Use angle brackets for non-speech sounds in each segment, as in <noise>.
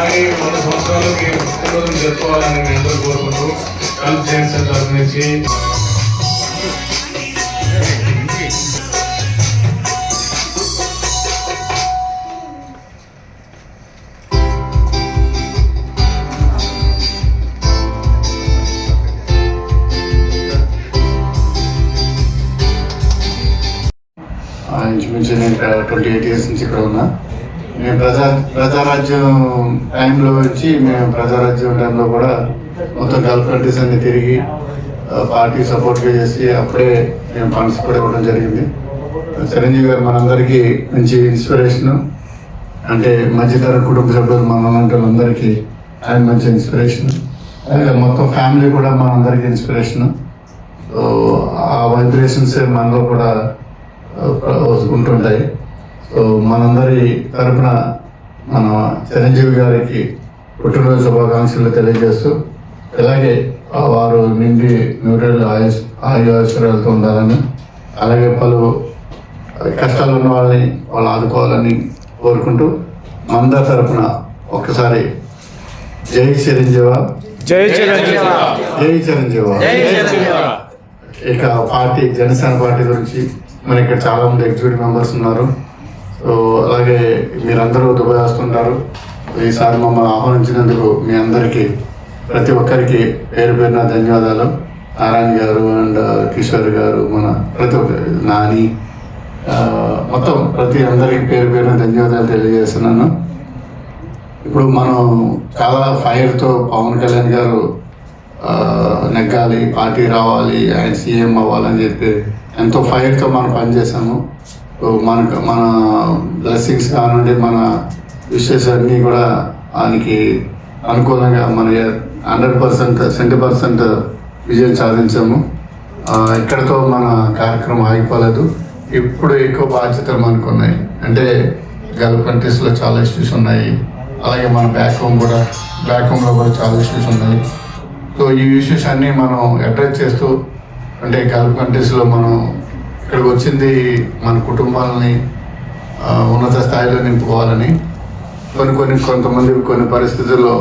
అలాగే వంద సంవత్సరాలు మీ పుట్టినరోజు జరుపుకోవాలని మీ అందరూ కోరుకుంటూ కల్ప్ సైన్స్ తరఫు నుంచి ఇంచుమించు నేను ట్వంటీ ఎయిట్ ఇయర్స్ నుంచి ఇక్కడ ఉన్నా. మేము ప్రజా ప్రజారాజ్యం టైంలో వచ్చి మేము ప్రజారాజ్యం టైంలో కూడా మొత్తం గల్ఫ్ కంట్రీస్ అన్ని తిరిగి పార్టీ సపోర్ట్గా చేసి అప్పుడే మేము ఫండ్స్ కూడా ఇవ్వడం జరిగింది. చిరంజీవి గారు మనందరికీ మంచి ఇన్స్పిరేషన్. అంటే మధ్యతర కుటుంబ సభ్యులు మన అందరికీ ఆయన మంచి ఇన్స్పిరేషన్. అలాగే మొత్తం ఫ్యామిలీ కూడా మనందరికీ ఇన్స్పిరేషన్. సో ఆ వైబ్రేషన్స్ మనలో కూడా ఉంటుంటాయి సో మనందరి తరపున మన చిరంజీవి గారికి పుట్టినరోజు శుభాకాంక్షలు తెలియజేస్తూ అలాగే వారు నిండి నూరేళ్ళు ఆయుష్ ఆయురాలతో ఉండాలని అలాగే పలు కష్టాలు ఉన్న వాళ్ళని వాళ్ళు ఆదుకోవాలని కోరుకుంటూ మంద తరపున ఒక్కసారి జై చిరంజీవ. జై చిరంజీవి. జై చిరంజీవ. ఇక పార్టీ జనసేన పార్టీ గురించి మన ఇక్కడ చాలా మంది ఎగ్జిక్యూటివ్ మెంబర్స్ ఉన్నారు. సో అలాగే మీరందరూ దుబాయ్ వస్తుంటారు ఈసారి మమ్మల్ని ఆహ్వానించినందుకు మీ అందరికీ ప్రతి ఒక్కరికి పేరు పేరున ధన్యవాదాలు. నారాయణ గారు అండ్ కిషోర్ గారు మన ప్రతి ఒక్క నాని మొత్తం ప్రతి అందరికీ పేరు పేరున ధన్యవాదాలు తెలియజేస్తున్నాను. ఇప్పుడు మనం చాలా ఫైర్తో పవన్ కళ్యాణ్ గారు నెగ్గాలి పార్టీ రావాలి ఆయన సీఎం అవ్వాలని చెప్పి ఎంతో ఫైర్తో మనం పనిచేసాము మనకు మన బ్లెస్సింగ్స్ కానివ్వండి మన విషెస్ అన్నీ కూడా ఆయనకి అనుకూలంగా మన హండ్రెడ్ పర్సెంట్ సెంటీ పర్సెంట్ విజయం సాధించాము. ఇక్కడతో మన కార్యక్రమం ఆగిపోలేదు. ఇప్పుడు ఎక్కువ బాధ్యతలు మనకు ఉన్నాయి. అంటే గల్ఫ్ కంట్రీస్లో చాలా ఇష్యూస్ ఉన్నాయి. అలాగే మన బ్యాక్ హోమ్ కూడా బ్యాక్ హోమ్లో కూడా చాలా ఇష్యూస్ ఉన్నాయి. సో ఈ ఇష్యూస్ అన్నీ మనం అడ్రస్ చేస్తూ అంటే గల్ఫ్ కంట్రీస్లో మనం ఇక్కడికి వచ్చింది మన కుటుంబాలని ఉన్నత స్థాయిలో నింపుకోవాలని. కొన్ని కొన్ని కొంతమంది కొన్ని పరిస్థితుల్లో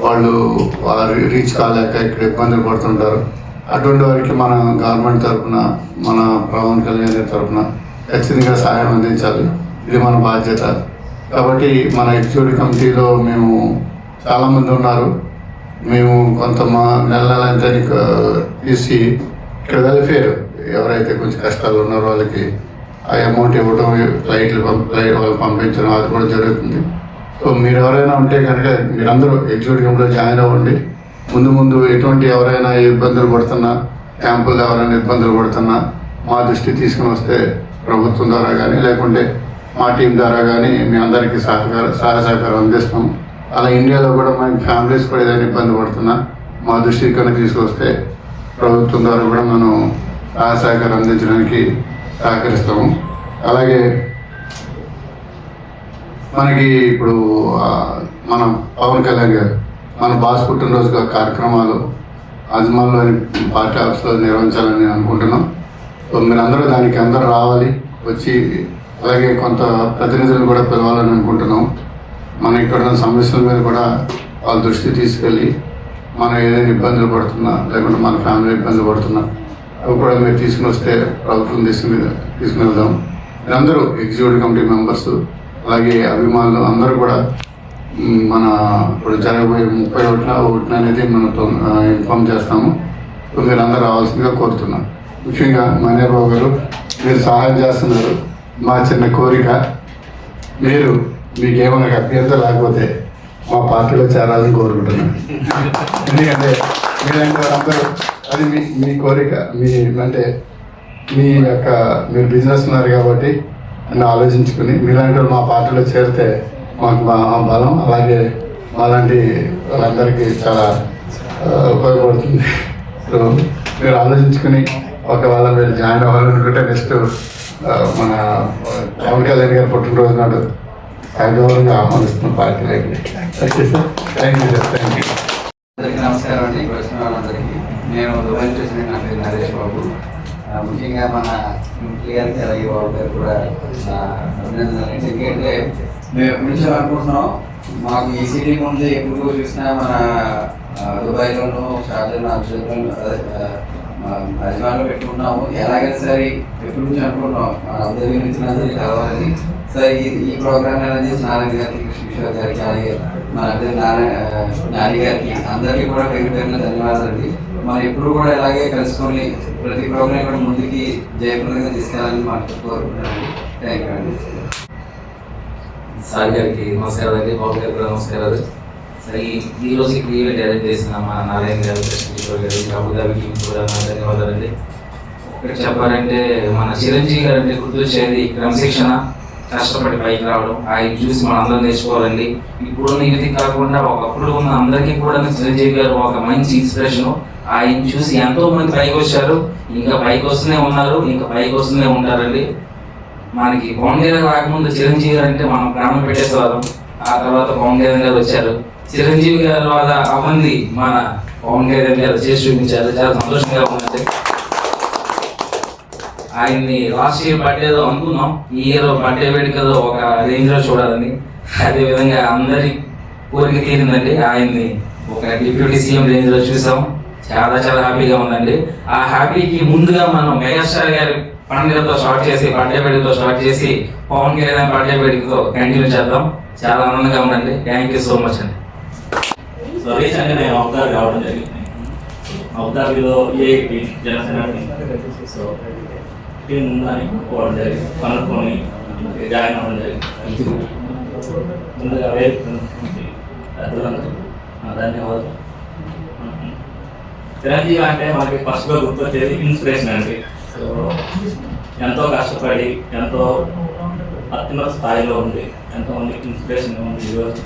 వాళ్ళు వారు రీచ్ కాలేక ఇక్కడ ఇబ్బందులు పడుతుంటారు. అటువంటి వారికి మన గవర్నమెంట్ తరఫున మన పవన్ కళ్యాణ్ గారి తరఫున ఖచ్చితంగా సహాయం అందించాలి. ఇది మన బాధ్యత. కాబట్టి మన ఎగ్జిక్యూటివ్ కమిటీలో మేము చాలామంది ఉన్నారు. మేము కొంత మా నెల నెల ఎంత తీసి ఇక్కడ వెల్ఫేర్ ఎవరైతే కొంచెం కష్టాలు ఉన్నారో వాళ్ళకి ఆ అమౌంట్ ఇవ్వడం ఫ్లైట్లు పంప ఫ్లైట్ వాళ్ళు పంపించడం అది కూడా జరుగుతుంది. సో మీరు ఎవరైనా ఉంటే కనుక మీరందరూ ఎగ్జిక్యూటివ్లో జాయిన్ అవ్వండి. ముందు ముందు ఎటువంటి ఎవరైనా ఇబ్బందులు పడుతున్నా క్యాంపులు ఎవరైనా ఇబ్బందులు పడుతున్నా మా దృష్టి తీసుకుని వస్తే ప్రభుత్వం ద్వారా కానీ లేకుంటే మా టీం ద్వారా కానీ మీ అందరికీ సహకార సహాయ సహకారం అందిస్తాం. అలా ఇండియాలో కూడా మన ఫ్యామిలీస్ కూడా ఏదైనా ఇబ్బంది పడుతున్నా మా దృష్టికి కనుక తీసుకొస్తే ప్రభుత్వం ద్వారా కూడా మనం సహాయ సహకారం అందించడానికి సహకరిస్తాము. అలాగే మనకి ఇప్పుడు మన పవన్ కళ్యాణ్ గారు మన బాస్ పుట్టినరోజు కార్యక్రమాలు అజ్మాన్లోని పార్టీ ఆఫీస్లో నిర్వహించాలని అనుకుంటున్నాం. సో మీరందరూ దానికి అందరూ రావాలి వచ్చి అలాగే కొంత ప్రతినిధులను కూడా పిలవాలని అనుకుంటున్నాం. మన ఇక్కడ ఉన్న సమస్యల మీద కూడా వాళ్ళ దృష్టి తీసుకెళ్ళి మనం ఏదైనా ఇబ్బందులు పడుతున్నా లేకుంటే మన ఫ్యామిలీ ఇబ్బందులు పడుతున్నా అవి కూడా మీరు తీసుకుని వస్తే ప్రభుత్వం తీసుకుని తీసుకుని వెళ్దాం. అందరూ ఎగ్జిక్యూటివ్ కమిటీ మెంబర్స్ అలాగే అభిమానులు అందరూ కూడా మన ఇప్పుడు జరగబోయే ముప్పై ఒకటిన ఒకటిన అనేది మనం ఇన్ఫామ్ చేస్తాము. మీరు అందరూ రావాల్సిందిగా కోరుతున్నాం. ముఖ్యంగా మనీబాబు గారు మీరు సహాయం చేస్తున్నారు. మా చిన్న కోరిక మీరు మీకేమైనా ఏమైనా అభ్యర్థం లేకపోతే మా పార్టీలో చేరాలని కోరుకుంటున్నాను. <laughs> ఎందుకంటే మీరంటే అందరూ అది మీ మీ కోరిక మీ అంటే మీ యొక్క మీరు బిజినెస్ ఉన్నారు కాబట్టి అని ఆలోచించుకుని మీలాంటి మా పార్టీలో చేరితే మాకు మా బలం అలాగే మాలాంటి వాళ్ళందరికీ చాలా ఉపయోగపడుతుంది. సో మీరు ఆలోచించుకుని ఒకవేళ మీరు జాయిన్ అవ్వాలనుకుంటే నెక్స్ట్ మన పవన్ కళ్యాణ్ గారు పుట్టినరోజు నాడు గౌరవంగా ఆహ్వానిస్తున్నాం పార్టీలోకి sir. Thank you sir. Thank you నమస్కారం అండి. వచ్చిన వాళ్ళందరికీ నేను దుబాయ్ చేసిన నా పేరు నరేష్ బాబు. ముఖ్యంగా మన గారికి అలాగే బాబు గారు కూడా అభినందనలు. ఎందుకంటే మేము ఎప్పటి నుంచో అనుకుంటున్నాం మాకు ఈ సిటీ ముందు ఎప్పుడు చూసినా మన దుబాయ్లోనూ దుబాయ్లోను షార్జాలో అబ్జర్వ్లో పెట్టుకున్నాము ఎలాగైనా సరే ఎప్పటి నుంచి అనుకుంటున్నాం అందరి అబ్జర్వ్ నుంచి అందరికీ కలవాలని సరే ఈ ఈ ప్రోగ్రామ్ అనేది నారాయణ గారికి కృష్ణ గారికి అలాగే మన అబ్జర్వ్ నారాయణ నాని గారికి అందరికీ కూడా పేరు పేరున ధన్యవాదాలండి. మనం ఎప్పుడు కూడా ఇలాగే కలుసుకొని ప్రతి ప్రోగ్రామ్ కూడా ముందుకి జయప్రదంగా తీసుకెళ్ళాలని మాకు కోరుకుంటున్నాను థ్యాంక్ యూ అండి. సార్ గారికి నమస్కారాలు అండి. బాబు గారికి కూడా నమస్కారాలు. సరే ఈ- రోజు ఈవెంట్ అరేంజ్ చేసిన మా నారాయణ గారు కృష్ణకిషోర్ గారు బాబు గారికి కూడా ధన్యవాదాలు అండి ఇక్కడ చెప్పాలంటే మన చిరంజీవి గారు అంటే గుర్తొచ్చేది క్రమశిక్షణ కష్టపడి పైకి రావడం ఆయన చూసి మనం అందరం నేర్చుకోవాలండి. ఇప్పుడున్న యువతి కాకుండా ఒకప్పుడు ఉన్న అందరికీ కూడా చిరంజీవి గారు ఒక మంచి ఇన్స్పిరేషన్ ఆయన చూసి ఎంతో మంది పైకి వచ్చారు. ఇంకా పైకి వస్తూనే ఉన్నారు ఇంకా పైకి వస్తూనే ఉంటారండి. మనకి పవన్ కళ్యాణ్ రాకముందు చిరంజీవి గారు అంటే మనం ప్రాణం పెట్టేసేవారు ఆ తర్వాత పవన్ కళ్యాణ్ గారు వచ్చారు. చిరంజీవి గారు వల్ల అవంది మన పవన్ కళ్యాణ్ గారు చేసి చూపించారు. చాలా సంతోషంగా ఉన్నది ఆయన్ని లాస్ట్ ఇయర్ బర్త్డేలో అనుకున్నాం. ఈ ఇయర్ బర్త్డే వేడుకలో ఒక రేంజ్లో చూడాలని. అదే విధంగా అందరి కోరిక తీరిందండి. ఆయన్ని ఒక డిప్యూటీ సీఎం రేంజ్లో చూసాం. చాలా చాలా హ్యాపీగా ఉందండి. ఆ హ్యాపీకి ముందుగా మనం మెగాస్టార్ గారి పండుగతో స్టార్ట్ చేసి బర్త్డే వేడుకతో స్టార్ట్ చేసి పవన్ కళ్యాణ్ బర్త్డే వేడుకతో కంటిన్యూ చేద్దాం. చాలా ఆనందంగా ఉందండి. థ్యాంక్ యూ సో మచ్ అండి. సో రీసెంట్గా నేను అబుదాబి రావడం జరిగింది. అబుదాబిలో ఏ జనసేన సో టీం ఉందని పోవడం జరిగింది కనుక్కొని జాయిన్ అవ్వడం జరిగింది ముందుగా వేరు పెద్దలందరూ ధన్యవాదాలు చిరంజీవి అంటే మనకి ఫస్ట్గా గుర్తొచ్చేది ఇన్స్పిరేషన్ అండి సో ఎంతో కష్టపడి ఎంతో అత్యున్నత స్థాయిలో ఉంది ఎంతో మందికి ఇన్స్పిరేషన్ ఉంది ఈరోజు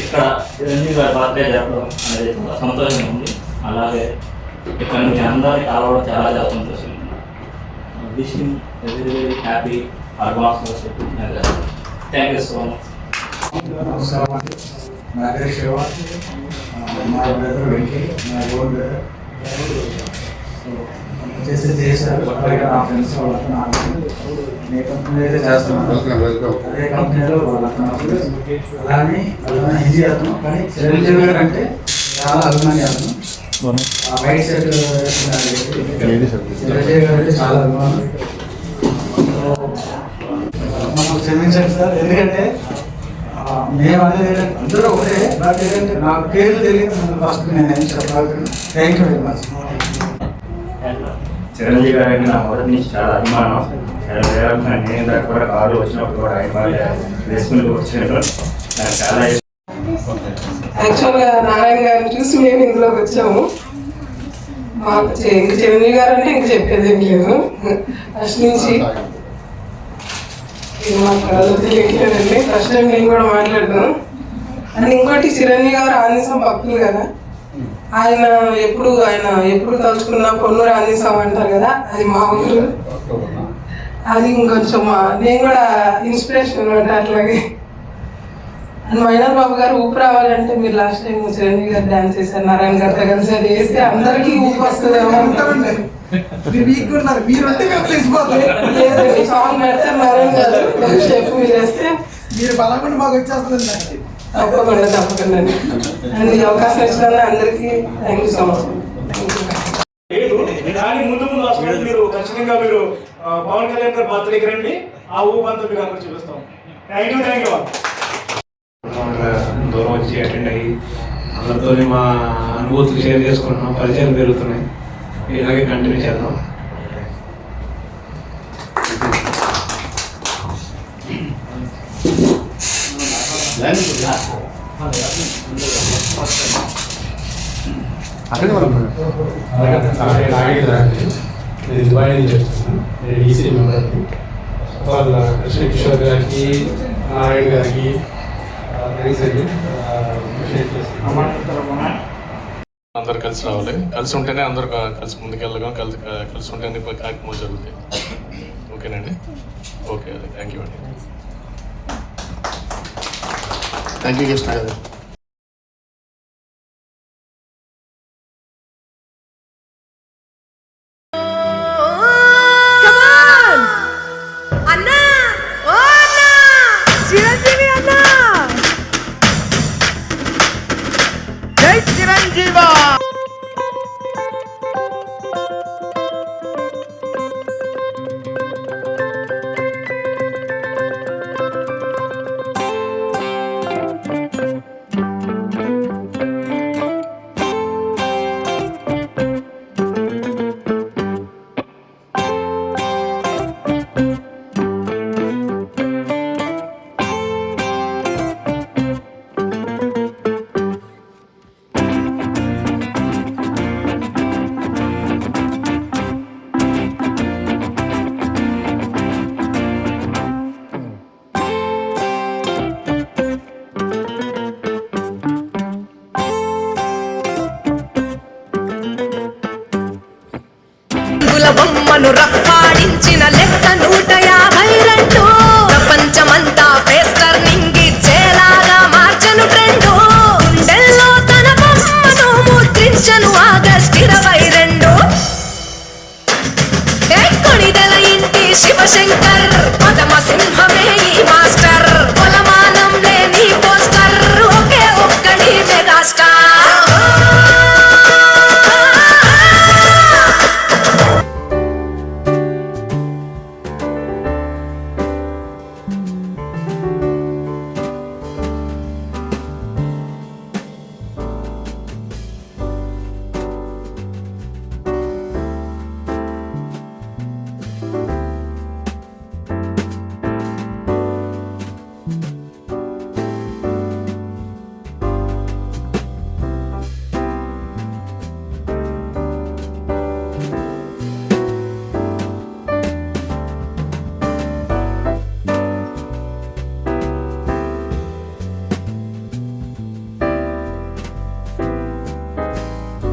ఇక్కడ చిరంజీవి గారి బర్త్డే జరపడం అనేది చాలా సంతోషంగా ఉంది అలాగే ఇక్కడ మీ అందరినీ కావడం చాలా చాలా సంతోషం. Wishing very very happy advance thank you so much నమస్కారం. అండి నా పేరు శివ. మా బ్రదర్ వెంకీ నా ఓన్ బ్రదర్ సో చేసి చేశారు. అలాగే నా ఫ్రెండ్స్ వాళ్ళతో నాకు నే కంపెనీ అయితే చేస్తున్నాను అదే కంపెనీలో వాళ్ళతో అలానే అలానే హిందీ అతను. కానీ చిరంజీవి గారు అంటే చాలా అభిమాని అతను. చాలా అభిమానం. సో, మాకు క్షమించండి సార్ ఎందుకంటే ఆ, మేము అనేది అందరూ ఒకటే. బట్ ఏంటంటే నాకు పేర్లు తెలియదు ఫస్ట్ నేను ఏం చెప్పాలి thank you very much Chiranjeevi garu అంటే నా మొదటి నుంచి చాలా అభిమానం. నేను దాకా కూడా కారు వచ్చినప్పుడు కూడా ఆయన బాగా వేసుకుని వచ్చాను నాకు చాలా. యాక్చువల్గా నారాయణ గారిని చూసి మేము ఇందులోకి వచ్చాము. మాకు ఇంక చిరంజీవి గారు అంటే ఇంక చెప్పేది ఏం లేదు. ఫస్ట్ నుంచి ఏం మాట్లాడాలో తెలియట్లేదండి. ఫస్ట్ టైం నేను కూడా మాట్లాడతాను. అండ్ ఇంకోటి చిరంజీవి గారు ఆంజనేయం భక్తులు కదా. ఆయన ఎప్పుడు ఆయన ఎప్పుడు తలుచుకున్నా పొన్నూరు ఆంజనేయం అంటారు కదా అది మా ఊరు. అది ఇంకొంచెం నేను కూడా ఇన్స్పిరేషన్ అనమాట అట్లాగే. అండ్ మైనర్ బాబు గారు ఊపు రావాలంటే మీరు లాస్ట్ టైం చిరంజీవి గారు డాన్స్ చేశారు నారాయణ గారితో కలిసి అది వేస్తే అందరికీ ఊపు వస్తుందేమో సాంగ్ నారాయణ గారు షేప్ మీరు వేస్తే మీరు బలకుండా మాకు వచ్చేస్తుంది తప్పకుండా తప్పకుండా. అండ్ ఈ అవకాశం ఇచ్చిన అందరికీ థ్యాంక్ యూ సో మచ్ ముందు ముందు మీరు. ఖచ్చితంగా మీరు పవన్ కళ్యాణ్ గారి బర్త్డేకి రండి. ఆ ఊపంతా మీకు అక్కడ చూపిస్తాం. థ్యాంక్ యూ థ్యాంక్ యూ దూరం వచ్చి అటెండ్ అయ్యి అందరితో మా అనుభూతులు షేర్ చేసుకుంటున్నాం. పరిచయాలు పెరుగుతున్నాయి. ఇలాగే కంటిన్యూ చేద్దాం. అక్కడ మనం నేను దుబాయ్ నుంచి వచ్చాను. నేను ఈసీ మెంబర్ని వాళ్ళ కృష్ణ కిషోర్ గారికి నారాయణ గారికి థ్యాంక్స్ అండి appreciate చేస్తున్నాను. అందరు కలిసి రావాలి. కలిసి ఉంటేనే అందరూ కలిసి ముందుకెళ్ళగం కలిసి కలిసి ఉంటేనే కొన్ని కార్యక్రమాలు జరుగుతాయి. ఓకేనండి? ఓకే అదే. థ్యాంక్ యూ అండి. థ్యాంక్ యూ కృష్ణ గారు